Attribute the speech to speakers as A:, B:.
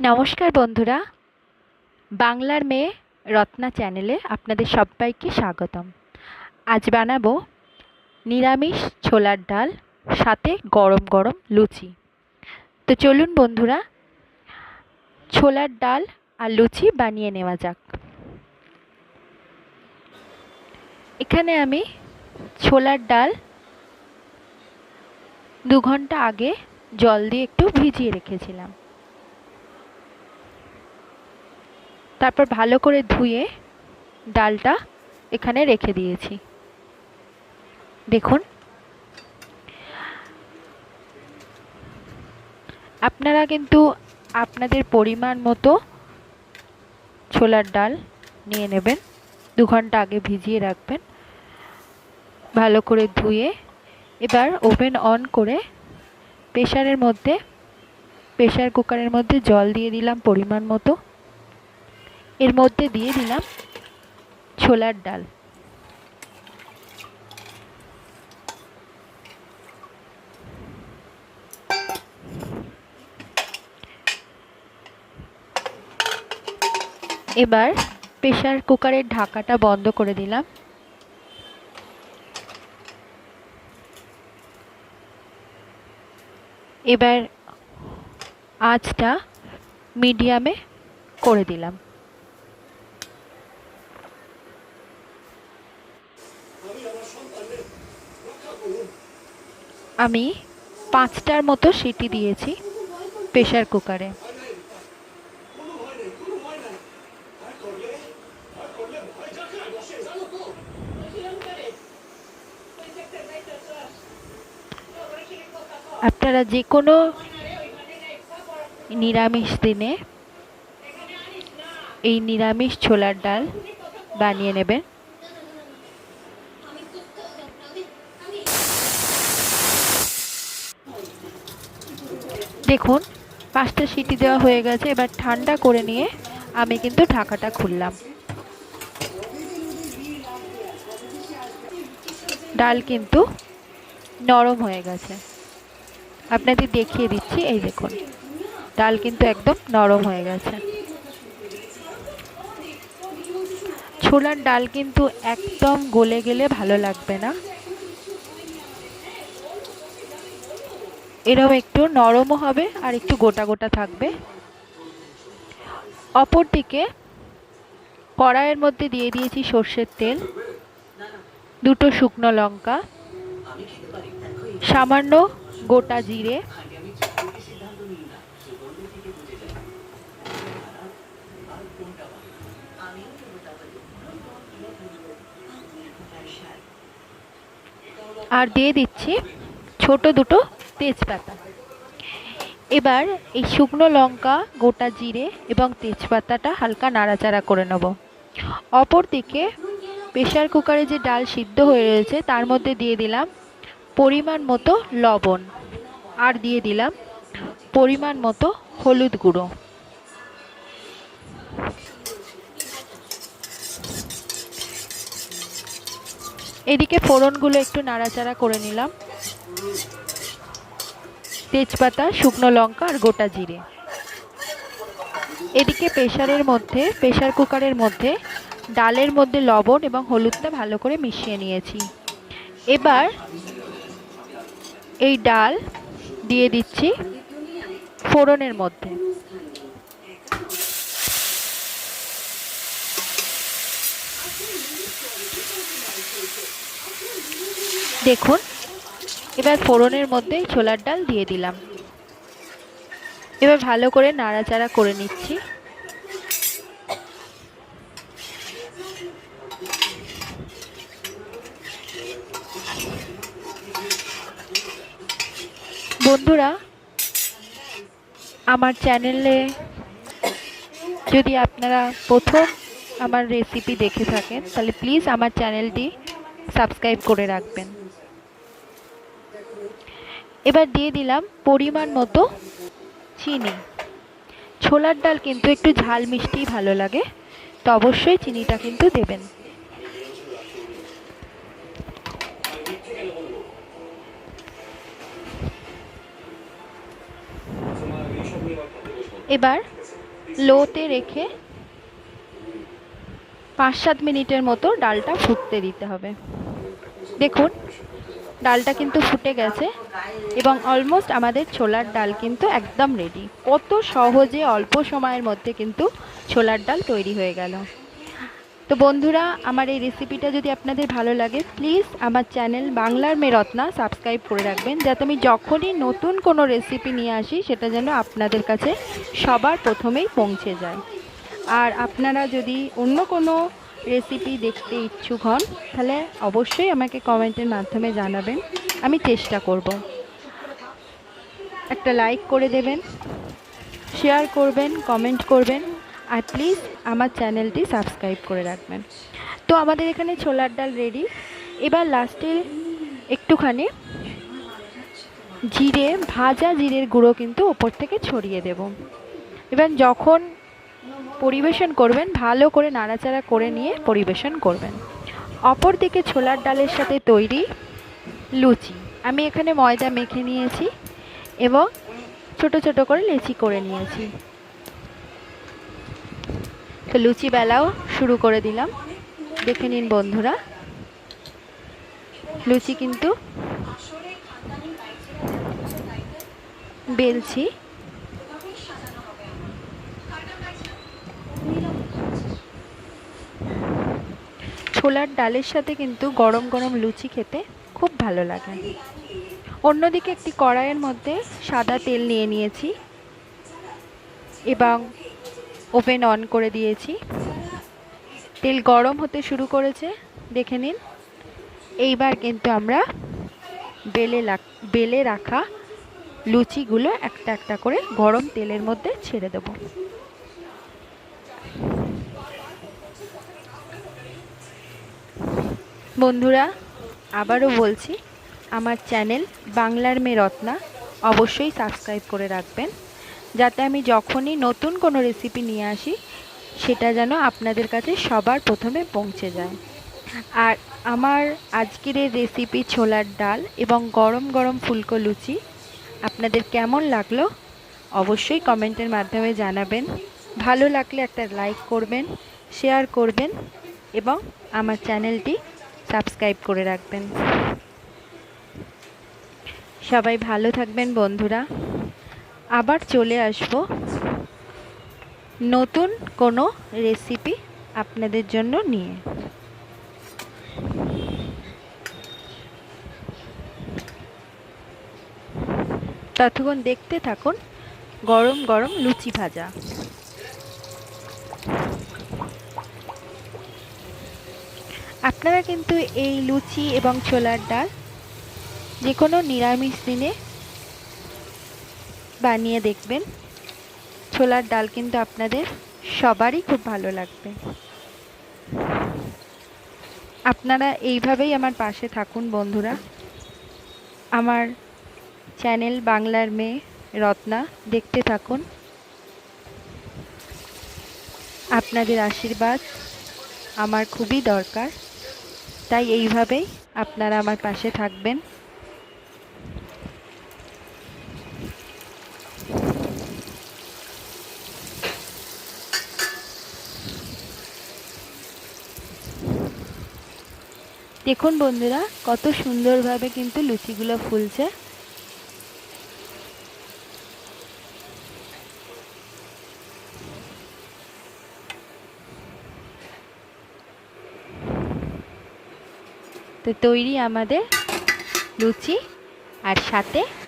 A: নমস্কার বন্ধুরা। বাংলার মেয়ে রত্না চ্যানেলে আপনাদের সবাইকে স্বাগতম। আজ বানাবো নিরামিষ ছোলার ডাল, সাথে গরম গরম লুচি। তো চলুন বন্ধুরা, ছোলার ডাল আর লুচি বানিয়ে নেওয়া যাক। এখানে আমি ছোলার ডাল দু ঘণ্টা আগে জল দিয়ে একটু ভিজিয়ে রেখেছিলাম। তারপর ভালো করে ধুয়ে ডালটা এখানে রেখে দিয়েছি। দেখুন। আপনারা কিন্তু আপনাদের পরিমাণ মতো ছোলার ডাল নিয়ে নেবেন। দু ঘণ্টা আগে ভিজিয়ে রাখবেন। ভালো করে ধুয়ে এবার ওভেন অন করে প্রেশারের মধ্যে, প্রেশার কুকারের মধ্যে জল দিয়ে দিলাম পরিমাণ মতো। এর মধ্যে দিয়ে দিলাম ছোলার ডাল। এবার প্রেশার কুকারের ঢাকাটা বন্ধ করে দিলাম। এবার আঁচটা মিডিয়ামে করে দিলাম। আমি পাঁচটার মতো সিটি দিয়েছি প্রেশার কুকারে। আপনারা যে কোনো নিরামিষ দিনে এই নিরামিষ ছোলার ডাল বানিয়ে নেবেন। দেখুন, পাঁচটা সিটি দেওয়া হয়ে গেছে, এবার ঠান্ডা করে নিয়ে আমি কিন্তু ঢাকাটা খুললাম। ডাল কিন্তু নরম হয়ে গেছে। আপনাদের দেখিয়ে দিচ্ছি, এই দেখুন, ডাল কিন্তু একদম নরম হয়ে গেছে। ছোলার ডাল কিন্তু একদম গলে গেলে ভালো লাগবে না। এরকম একটু নরমও হবে আর একটু গোটা গোটা থাকবে। অপরদিকে কড়াইয়ের মধ্যে দিয়ে দিয়েছি সর্ষের তেল, দুটো শুকনো লঙ্কা, সামান্য গোটা জিরে। আর দিয়ে দিচ্ছি ছোট দুটো তেজপাতা। এবার এই শুকনো লঙ্কা, গোটা জিরে এবং তেজপাতাটা হালকা নাড়াচাড়া করে নেব। অপরদিকে প্রেশার কুকারে যে ডাল সিদ্ধ হয়ে রয়েছে, তার মধ্যে দিয়ে দিলাম পরিমাণ মতো লবণ আর দিয়ে দিলাম পরিমাণ মতো হলুদ গুঁড়ো। এদিকে ফোড়নগুলো একটু নাড়াচাড়া করে নিলাম। তেজপাতা, শুকনো লঙ্কা আর গোটা জিরে। এদিকে প্রেশারের মধ্যে প্রেশার কুকারের মধ্যে ডালের মধ্যে লবণ এবং হলুদটা ভালো করে মিশিয়ে নিয়েছি। এবার এই ডাল দিয়ে দিচ্ছি ফোড়নের মধ্যে। দেখুন এবার ফোড়নের মধ্যে ছোলার ডাল দিয়ে দিলাম। এবার ভালো করে নাড়াচাড়া করে নিচ্ছি। বন্ধুরা, আমার চ্যানেলে যদি আপনারা প্রথম আমার রেসিপি দেখে থাকেন, তাহলে প্লিজ আমার চ্যানেলটি সাবস্ক্রাইব করে রাখবেন। এবার দিয়ে দিলাম পরিমাণ মতো চিনি। ছোলার ডাল কিন্তু একটু ঝাল মিষ্টি ভালো লাগে, তো অবশ্যই চিনিটা কিন্তু দেবেন। এবার লোতে রেখে পাঁচ সাত মিনিটের মতো ডালটা ফুটতে দিতে হবে। দেখুন ডালটা কিন্তু ফুটে গেছে এবং অলমোস্ট আমাদের ছোলার ডাল কিন্তু একদম রেডি কত সহজে অল্প সময়ের মধ্যে কিন্তু ছোলার ডাল তৈরি হয়ে গেল। তো বন্ধুরা, আমার এই রেসিপিটা যদি আপনাদের ভালো লাগে প্লিজ আমার চ্যানেল বাংলার মেরত্না সাবস্ক্রাইব করে রাখবেন, যাতে আমি যখনই নতুন কোনো রেসিপি নিয়ে আসি, সেটা যেন আপনাদের কাছে সবার প্রথমেই পৌঁছে যায়। আর আপনারা যদি অন্য কোনো রেসিপি দেখতে ইচ্ছুক হন, তাহলে অবশ্যই আমাকে কমেন্টের মাধ্যমে জানাবেন, আমি চেষ্টা করব। একটা লাইক করে দেবেন শেয়ার করবেন কমেন্ট করবেন, আর প্লিজ আমার চ্যানেলটি সাবস্ক্রাইব করে রাখবেন। তো আমাদের এখানে ছোলার ডাল রেডি এবার লাস্টে একটুখানি জিরে, ভাজা জিরের গুঁড়ো কিন্তু ওপর থেকে ছড়িয়ে দেব। এবার যখন পরিবেশন করবেন, ভালো করে নাড়াচাড়া করে নিয়ে পরিবেশন করবেন। অপর দিকে ছোলার ডালের সাথে তৈরি লুচি। আমি এখানে ময়দা মেখে নিয়েছি এবং ছোট ছোট করে লেচি করে নিয়েছি। তো লুচি বেলাও শুরু করে দিলাম। দেখে নিন বন্ধুরা। লুচি কিন্তু বেলছি। ছোলার ডালের সাথে কিন্তু গরম গরম লুচি খেতে খুব ভালো লাগে। অন্যদিকে একটি কড়াইয়ের মধ্যে সাদা তেল নিয়ে নিয়েছি এবং ওভেন অন করে দিয়েছি। তেল গরম হতে শুরু করেছে, দেখে নিন। এইবার কিন্তু আমরা বেলে বেলে রাখা লুচিগুলো একটা একটা করে গরম তেলের মধ্যে ছেড়ে দেব। বন্ধুরা, আবারও বলছি, আমার চ্যানেল বাংলার মেয়ে রত্না অবশ্যই সাবস্ক্রাইব করে রাখবেন, যাতে আমি যখনই নতুন কোনো রেসিপি নিয়ে আসি, সেটা যেন আপনাদের কাছে সবার প্রথমে পৌঁছে যায়। আর আমার আজকের এই রেসিপি ছোলার ডাল এবং গরম গরম ফুলকো লুচি আপনাদের কেমন লাগল, অবশ্যই কমেন্টের মাধ্যমে জানাবেন। ভালো লাগলে একটা লাইক করবেন শেয়ার করবেন এবং আমার চ্যানেলটি সাবস্ক্রাইব করে রাখবেন। সবাই ভালো থাকবেন বন্ধুরা। আবার চলে আসব নতুন কোনো রেসিপি আপনাদের জন্য নিয়ে। ততক্ষণ দেখতে থাকুন গরম গরম লুচি ভাজা। আপনারা কিন্তু এই লুচি এবং ছোলার ডাল যে কোনো নিরামিষ দিনে বানিয়ে দেখবেন। ছোলার ডাল কিন্তু আপনাদের সবারই খুব ভালো লাগবে। আপনারা এইভাবেই আমার পাশে থাকুন বন্ধুরা। আমার চ্যানেল বাংলার মেয়ে রত্না, দেখতে থাকুন। আপনাদের আশীর্বাদ আমার খুবই দরকার। তাই এইভাবেই আপনারা আমার পাশে থাকবেন। দেখুন বন্ধুরা কত সুন্দরভাবে কিন্তু লুচিগুলো ফুলছে। তো তৈরি আমাদের লুচি আর সাথে